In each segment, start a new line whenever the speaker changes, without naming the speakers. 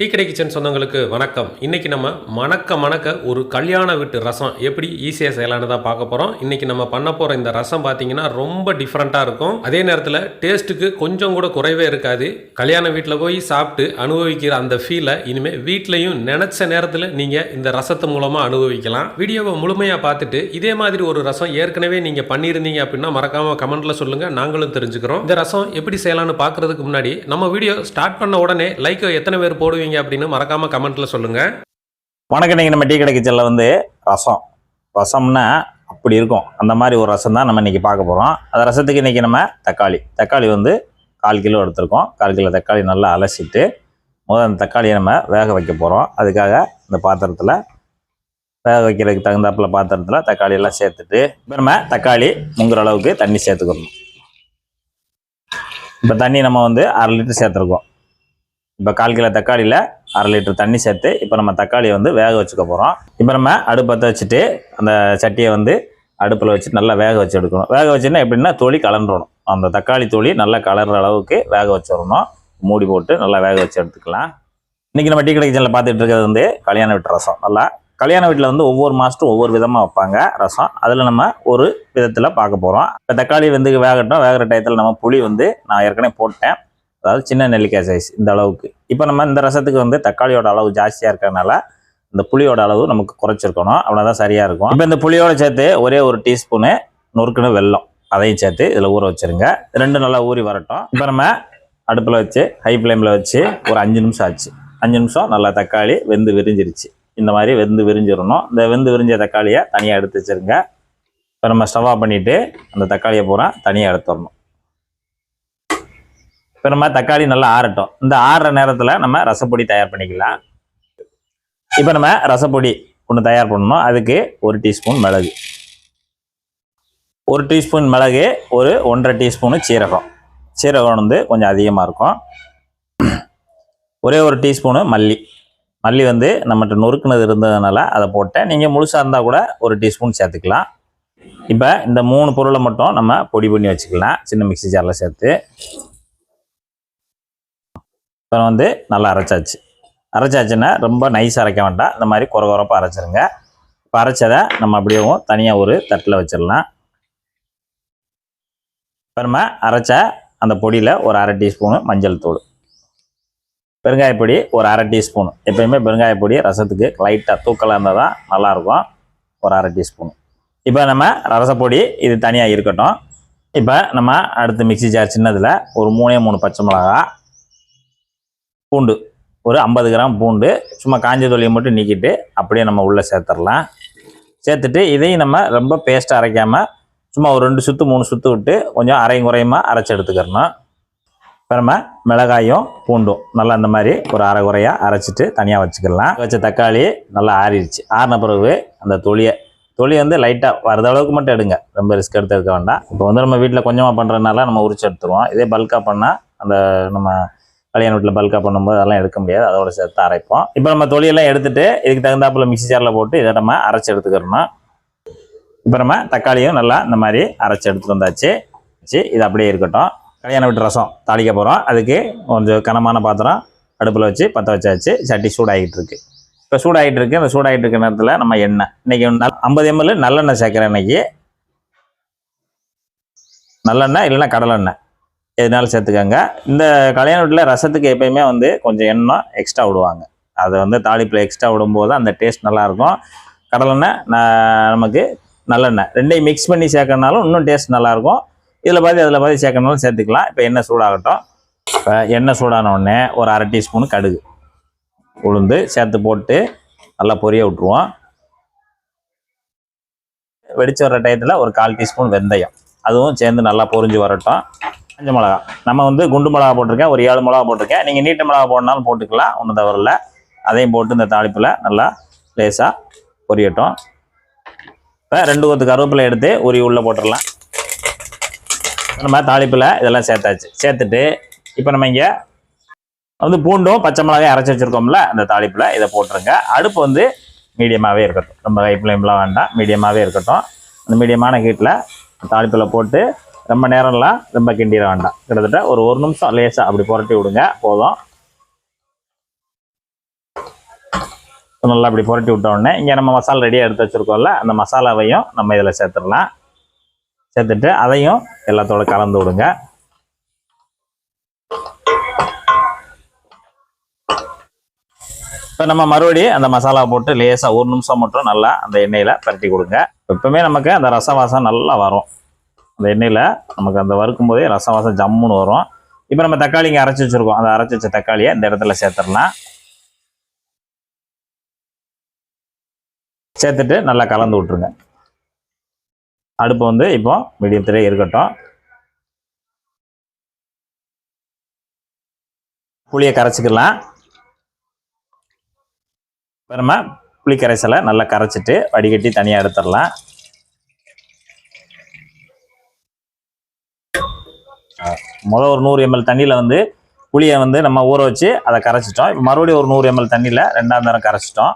Tea கடை kitchen சொந்தங்களுக்கு வணக்கம். இன்றைக்கி நம்ம மணக்க மணக்க ஒரு கல்யாண வீட்டு ரசம் எப்படி ஈஸியாக செய்யலான்னு தான் பார்க்க போகிறோம் இன்றைக்கி நம்ம பண்ண போகிற இந்த ரசம் பார்த்தீங்கன்னா ரொம்ப டிஃப்ரெண்ட்டாக இருக்கும். அதே நேரத்தில் டேஸ்ட்டுக்கு கொஞ்சம் கூட குறைவே இருக்காது. கல்யாண வீட்டில் போய் சாப்பிட்டு அனுபவிக்கிற அந்த ஃபீலை இனிமேல் வீட்லேயும் நினச்ச நேரத்தில் நீங்கள் இந்த ரசத்து மூலமாக அனுபவிக்கலாம். வீடியோவை முழுமையாக பார்த்துட்டு இதே மாதிரி ஒரு ரசம் ஏற்கனவே நீங்கள் பண்ணியிருந்தீங்க அப்படின்னா மறக்காமல் கமெண்ட்டில் சொல்லுங்கள் நாங்களும் தெரிஞ்சுக்கிறோம். இந்த ரசம் எப்படி செய்யலாம்னு பார்க்குறதுக்கு முன்னாடி நம்ம வீடியோ ஸ்டார்ட் பண்ண உடனே லைக்கை எத்தனை பேர் போடுவீங்க அப்படின்னு மறக்காமல் கமெண்ட்டில் சொல்லுங்கள்
வணக்கம் இன்னைக்கு நம்ம டீ கடைக்கு கிச்சனில் வந்து ரசம். ரசம்னா அப்படி இருக்கும். அந்த மாதிரி ஒரு ரசம் தான் நம்ம இன்னைக்கு பார்க்க போகிறோம் அந்த ரசத்துக்கு இன்னைக்கு நம்ம தக்காளி. தக்காளி வந்து கால் கிலோ எடுத்திருக்கோம். கால் கிலோ தக்காளி நல்லா அலசிட்டு முதல்ல அந்த தக்காளியை நம்ம வேக வைக்க போகிறோம் அதுக்காக இந்த பாத்திரத்தில் வேக வைக்கிறதுக்கு தகுந்தாப்புல பாத்திரத்தில் தக்காளி எல்லாம் சேர்த்துட்டு இப்போ நம்ம தக்காளி முங்குற அளவுக்கு தண்ணி சேர்த்துக்கணும். இப்போ தண்ணி நம்ம வந்து அரை லிட்டர் சேர்த்துருக்கோம். இப்போ கால் கிலோ தக்காளியில் அரை லிட்டர் தண்ணி சேர்த்து இப்போ நம்ம தக்காளியை வந்து வேக வச்சுக்க போகிறோம் இப்போ நம்ம அடுப்பத்தை வச்சுட்டு அந்த சட்டியை வந்து அடுப்பில் வச்சு நல்லா வேக வச்சு எடுக்கணும். வேக வச்சுன்னா எப்படின்னா தொளி கலந்துடணும் அந்த தக்காளி தொளி நல்லா கலர்ற அளவுக்கு வேக வச்சிடணும். மூடி போட்டு நல்லா வேக வச்சு எடுத்துக்கலாம். இன்றைக்கி நம்ம டீ கடை கிச்சனில் பார்த்துட்டு இருக்கிறது வந்து கல்யாண வீட்டு ரசம். நல்லா கல்யாண வீட்டில் வந்து ஒவ்வொரு மாதத்தும் ஒவ்வொரு விதமாக வைப்பாங்க ரசம். அதில் நம்ம ஒரு விதத்தில் பார்க்க போகிறோம் இப்போ தக்காளி வந்து வேகட்டும். வேகிற டயத்தில் நம்ம புளி வந்து நான் ஏற்கனவே போட்டேன். அதாவது சின்ன நெல்லிக்காய் சைஸ் இந்த அளவுக்கு. இப்போ நம்ம இந்த ரசத்துக்கு வந்து தக்காளியோட அளவு ஜாஸ்தியாக இருக்கிறதுனால இந்த புளியோட அளவு நமக்கு குறைச்சிருக்கணும். அவ்வளோதான் சரியாக இருக்கும். இப்போ இந்த புளியோட சேர்த்து ஒரே ஒரு டீஸ்பூனு நொறுக்குன்னு வெல்லம். அதையும் சேர்த்து இதில் ஊற வச்சுருங்க. ரெண்டு நல்லா ஊறி வரட்டும். இப்போ நம்ம அடுப்பில் வச்சு ஹை ஃப்ளேமில் வச்சு ஒரு அஞ்சு நிமிஷம் ஆச்சு. அஞ்சு நிமிஷம் நல்லா தக்காளி வெந்து விரிஞ்சிருச்சு. இந்த மாதிரி வெந்து விரிஞ்சிடணும் இந்த வெந்து விரிஞ்ச தக்காளியை தனியாக எடுத்து வச்சுருங்க. இப்போ நம்ம ஸ்டவ் ஆஃப் பண்ணிவிட்டு அந்த தக்காளியை பூரா தனியாக எடுத்துடணும். இப்போ நம்ம தக்காளி நல்லா ஆறட்டும். இந்த ஆறுற நேரத்தில் நம்ம ரசப்பொடி தயார் பண்ணிக்கலாம். இப்போ நம்ம ரசப்பொடி ஒன்று தயார் பண்ணணும். அதுக்கு ஒரு டீஸ்பூன் மிளகு. ஒரு டீஸ்பூன் மிளகு ஒரு ஒன்றரை டீஸ்பூனு சீரகம். சீரகம் வந்து கொஞ்சம் அதிகமாக இருக்கும். ஒரே ஒரு டீஸ்பூனு மல்லி. மல்லி வந்து நம்மகிட்ட நொறுக்குனது இருந்ததுனால அதை போட்டேன் நீங்கள் முழுசாக இருந்தால் கூட ஒரு டீஸ்பூன் சேர்த்துக்கலாம். இப்போ இந்த மூணு பொருளை மட்டும் நம்ம பொடி பண்ணி வச்சுக்கலாம். சின்ன மிக்ஸி ஜாரில் சேர்த்து. இப்போ வந்து நல்லா அரைச்சாச்சு. அரைச்சாச்சுன்னா ரொம்ப நைஸ் அரைக்க வேண்டாம். இந்த மாதிரி குறை குறப்பாக அரைச்சிருங்க. இப்போ அரைச்சதை நம்ம அப்படியேவும் தனியாக ஒரு தட்டில் வச்சிடலாம். இப்போ நம்ம அரைச்ச அந்த பொடியில் ஒரு அரை டீஸ்பூனு மஞ்சள் தூள். பெருங்காயப்பொடி ஒரு அரை டீஸ்பூனு. எப்பயுமே பெருங்காயப்பொடி ரசத்துக்கு லைட்டாக தூக்கலாக இருந்தால் தான் நல்லாயிருக்கும். ஒரு அரை டீஸ்பூனு. இப்போ நம்ம ரசப்பொடி இது தனியாக இருக்கட்டும். இப்போ நம்ம அடுத்து மிக்ஸி ஜார் சின்னதில் ஒரு மூணே மூணு பச்சை மிளகா பூண்டு. ஒரு ஐம்பது கிராம் பூண்டு. சும்மா காஞ்ச தொலியை மட்டும் நீக்கிட்டு அப்படியே நம்ம உள்ளே சேர்த்துடலாம். சேர்த்துட்டு இதையும் நம்ம ரொம்ப பேஸ்ட்டாக அரைக்காமல் சும்மா ஒரு ரெண்டு சுற்று மூணு சுற்று விட்டு கொஞ்சம் அரையும் குறையுமா அரைச்சி எடுத்துக்கிறணும். இப்போ நம்ம மிளகாயும் பூண்டும் நல்லா இந்த மாதிரி ஒரு அரை குறையாக அரைச்சிட்டு தனியாக வச்சுக்கலாம். வச்ச தக்காளி நல்லா ஆறிடுச்சு. ஆறின பிறகு அந்த தொலியை தொலி வந்து லைட்டாக வரத அளவுக்கு மட்டும் எடுங்க. ரொம்ப ரிஸ்க் எடுத்து எடுக்க வேண்டாம். இப்போ வந்து நம்ம வீட்டில் கொஞ்சமாக பண்ணுறதுனால நம்ம உரிச்சு எடுத்துருவோம். இதே பல்காக பண்ணால் அந்த நம்ம கல்யாண வீட்டில் பல்காக பண்ணும்போது அதெல்லாம் எடுக்க முடியாது. அதோட சேர்த்து அரைப்போம். இப்போ நம்ம தொழிலெல்லாம் எடுத்துட்டு இதுக்கு தகுந்தாப்புல மிக்ஸி ஜாரில் போட்டு இதை நம்ம அரைச்சி எடுத்துக்கிறோம் இப்போ நம்ம தக்காளியும் நல்லா இந்த மாதிரி அரைச்சி எடுத்துகிட்டு வந்தாச்சு. வச்சு இது அப்படியே இருக்கட்டும். கல்யாண வீட்டு ரசம் தாளிக்க போகிறோம் அதுக்கு கொஞ்சம் கனமான பாத்திரம் அடுப்பில் வச்சு பற்ற வச்சாச்சு. சட்டி சூடாகிட்டு இருக்கு. இப்போ சூடாகிட்டு இருக்கு. அந்த சூடாகிட்டு இருக்க நேரத்தில் நம்ம எண்ணெய். இன்றைக்கி ஐம்பது எம்எல் நல்லெண்ணெய் சேர்க்குறேன் இன்றைக்கி நல்லெண்ணெய் இல்லைன்னா கடலெண்ணெய். எதுனாலும் சேர்த்துக்கோங்க? இந்த கல்யாண வீட்டில் ரசத்துக்கு எப்பயுமே வந்து கொஞ்சம் எண்ணெய் எக்ஸ்ட்ரா விடுவாங்க. அதை வந்து தாளிப்பில் எக்ஸ்ட்ரா விடும்போது அந்த டேஸ்ட் நல்லாயிருக்கும். கடலெண்ணெய் நமக்கு நல்லெண்ணெய் ரெண்டையும் மிக்ஸ் பண்ணி சேர்க்கறனாலும் இன்னும் டேஸ்ட் நல்லாயிருக்கும். இதில் பாதி அதில் பாதி சேர்க்கறனாலும் சேர்த்துக்கலாம். இப்போ எண்ணெய் சூடாகட்டும். இப்போ எண்ணெய் சூடான உடனே ஒரு அரை டீஸ்பூன் கடுகு உளுந்து சேர்த்து போட்டு நல்லா பொரிய விட்ருவோம் வெடிச்சு வர டயத்தில் ஒரு கால் டீஸ்பூன் வெந்தயம். அதுவும் சேர்ந்து நல்லா பொரிஞ்சு வரட்டும். அஞ்சு மிளகா. நம்ம வந்து குண்டு மிளகா போட்டிருக்கேன் ஒரு ஏழு மிளகா போட்டிருக்கேன். நீங்கள் நீட்ட மிளகா போடனாலும் போட்டுக்கலாம் ஒன்றும் தவறில்ல அதையும் போட்டு இந்த தாளிப்பில் நல்லா லேசாக பொரியட்டும். இப்போ ரெண்டு கொத்து கருவேப்பிலை எடுத்து உரி உள்ளே போட்டுடலாம். நம்ம தாளிப்பில் இதெல்லாம் சேர்த்தாச்சு. சேர்த்துட்டு இப்போ நம்ம இங்கே வந்து பூண்டும் பச்சை மிளகாய் அரைச்சி வச்சுருக்கோம்ல அந்த தாளிப்பில் இதை போட்டுருங்க. அடுப்பு வந்து மீடியமாகவே இருக்கட்டும். ரொம்ப ஹை ஃப்ளேம்லாம் வேண்டாம் மீடியமாகவே இருக்கட்டும். அந்த மீடியமான ஹீட்டில் தாளிப்பில் போட்டு ரொம்ப நேரம்லாம் ரொம்ப கிண்டிட வேண்டாம். கிட்டத்தட்ட ஒரு ஒரு நிமிஷம் லேசாக அப்படி புரட்டி விடுங்க. போதும். நல்லா அப்படி புரட்டி விட்ட உடனே இங்கே நம்ம மசாலா ரெடியாக எடுத்து வச்சுருக்கோம்ல அந்த மசாலாவையும் நம்ம இதில் சேர்த்துடலாம். சேர்த்துட்டு அதையும் எல்லாத்தோட கலந்து விடுங்க. இப்போ நம்ம மறுபடியும் அந்த மசாலா போட்டு லேசாக ஒரு நிமிஷம் மட்டும் நல்லா அந்த எண்ணெயில் பரட்டி கொடுங்க. எப்பவுமே நமக்கு அந்த ரச வாசம் நல்லா வரும். அந்த எண்ணெயில் நமக்கு அந்த வறுக்கும் போதே ரசம் வாசம் ஜம்முன்னு வரும். இப்போ நம்ம தக்காளி இங்கே அரைச்சி வச்சிருக்கோம். அந்த அரைச்சி வச்ச தக்காளியை இந்த இடத்துல சேர்த்துடலாம். சேர்த்துட்டு நல்லா கலந்து விட்ருங்க அடுப்பு வந்து இப்போ மீடியத்திலே இருக்கட்டும். புளியை கரைச்சிக்கலாம். இப்போ நம்ம புளி கரைசலை நல்லா கரைச்சிட்டு வடிகட்டி தனியாக எடுத்துடலாம். முதல் ஒரு நூறு எம்எல் தண்ணியில் வந்து புளியை வந்து நம்ம ஊற வச்சு அதை கரைச்சிட்டோம். இப்போ மறுபடியும் ஒரு நூறு எம்எல் தண்ணியில் ரெண்டாம் தரம் கரைச்சிட்டோம்.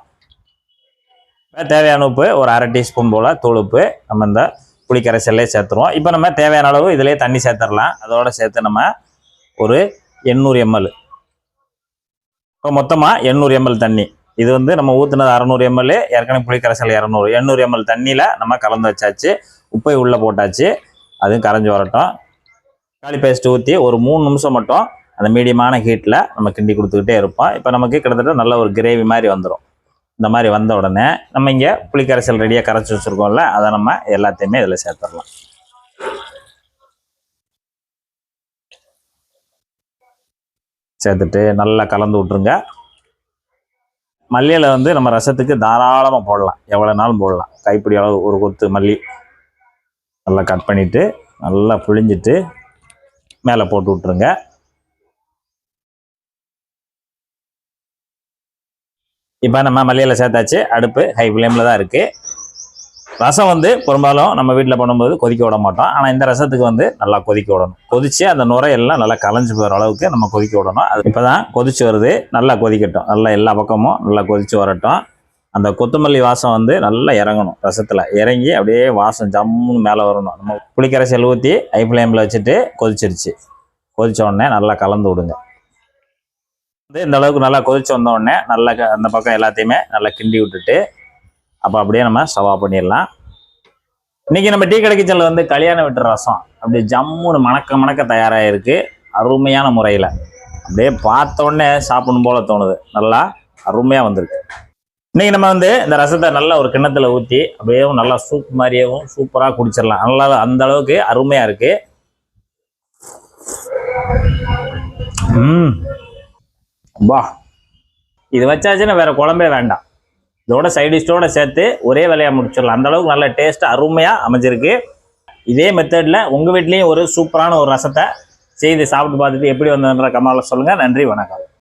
தேவையான உப்பு ஒரு அரை டீஸ்பூன் போல் தூள் உப்பு. நம்ம இந்த புளி கரைசல்லே சேர்த்துருவோம். இப்போ நம்ம தேவையான அளவு இதிலே தண்ணி சேர்த்துடலாம். அதோட சேர்த்து நம்ம ஒரு எண்ணூறு எம்எல் இப்போ மொத்தமாக எண்ணூறு எம்எல் தண்ணி. இது வந்து நம்ம ஊற்றுனது அறநூறு எம்எல் ஏற்கனவே புளி கரைசல் இரநூறு. எண்ணூறு எம்எல் தண்ணியில் நம்ம கலந்து வச்சாச்சு. உப்பை உள்ளே போட்டாச்சு. அதுவும் கரைஞ்சி வரட்டும். தக்காளி பேஸ்ட் ஊற்றி ஒரு மூணு நிமிஷம் மட்டும் அந்த மீடியமான ஹீட்டில் நம்ம கிண்டி கொடுத்துக்கிட்டே இருப்போம். இப்போ நமக்கு கிட்டத்தட்ட நல்ல ஒரு கிரேவி மாதிரி வந்துடும் இந்த மாதிரி வந்த உடனே நம்ம இங்கே புளிக்கரைசல் ரெடியாக கரைச்சி வச்சுருக்கோம்ல அதை நம்ம எல்லாத்தையுமே இதில் சேர்த்துடலாம். சேர்த்துட்டு நல்லா கலந்து விட்ருங்க மல்லியில் வந்து நம்ம ரசத்துக்கு தாராளமாக போடலாம். எவ்வளோ நாளும் போடலாம். கைப்பிடி அளவு ஒரு கொத்து மல்லி நல்லா கட் பண்ணிவிட்டு நல்லா புழிஞ்சிட்டு மேலே போட்டு விட்ருங்க இப்போ நம்ம மல்லியில் சேர்த்தாச்சு. அடுப்பு ஹை ஃப்ளேமில் தான் இருக்குது ரசம் வந்து பெரும்பாலும் நம்ம வீட்டில் பண்ணும்போது கொதிக்க விட மாட்டோம். ஆனால் இந்த ரசத்துக்கு வந்து நல்லா கொதிக்க விடணும். கொதித்து அந்த நுரையெல்லாம் நல்லா கலைஞ்சு போகிற அளவுக்கு நம்ம கொதிக்க விடணும். அது இப்போ தான் கொதிச்சு வருது. நல்லா கொதிக்கட்டும். நல்லா எல்லா பக்கமும் நல்லா கொதித்து வரட்டும். அந்த கொத்தமல்லி வாசம் வந்து நல்லா இறங்கணும் ரசத்தில். இறங்கி அப்படியே வாசம் ஜம்முன்னு மேலே வரணும். நம்ம புளிக்கரைசல் ஊற்றி ஐ ஃப்ளேமில் வச்சுட்டு கொதிச்சிருச்சு. கொதித்த உடனே நல்லா கலந்து விடுங்க. வந்து இந்த அளவுக்கு நல்லா கொதிச்சு வந்த உடனே நல்லா க- அந்த பக்கம் எல்லாத்தையுமே நல்லா கிண்டி விட்டுட்டு அப்போ அப்படியே நம்ம சவா பண்ணிடலாம். இன்னைக்கு நம்ம டீ கடை கிச்சனில் வந்து கல்யாண வீட்டு ரசம். அப்படியே ஜம்முன்னு மணக்க மணக்க தயாராகிருக்கு அருமையான முறையில். அப்படியே பார்த்த உடனே சாப்பிடணும் போல தோணுது. நல்லா அருமையாக வந்திருக்கு. இன்றைக்கி நம்ம வந்து இந்த ரசத்தை நல்லா ஒரு கிண்ணத்தில் ஊற்றி அப்படியே நல்லா சூப் மாதிரியேவும் சூப்பராக குடிச்சிடலாம். நல்லா அந்த அளவுக்கு அருமையாக இருக்கு. ம். வா இது வச்சாச்சுன்னா வேற குழம்பே வேண்டாம். இதோட சைடிஷ்டோட சேர்த்து ஒரே வேலையாக முடிச்சிடலாம். அந்த அளவுக்கு நல்ல டேஸ்ட் அருமையாக அமைஞ்சிருக்கு. இதே மெத்தடில் உங்கள் வீட்லேயும் ஒரு சூப்பரான ஒரு ரசத்தை செய்து சாப்பிட்டு பார்த்துட்டு எப்படி வந்ததுன்ற கமெண்ட்ல சொல்லுங்கள் நன்றி வணக்கம்.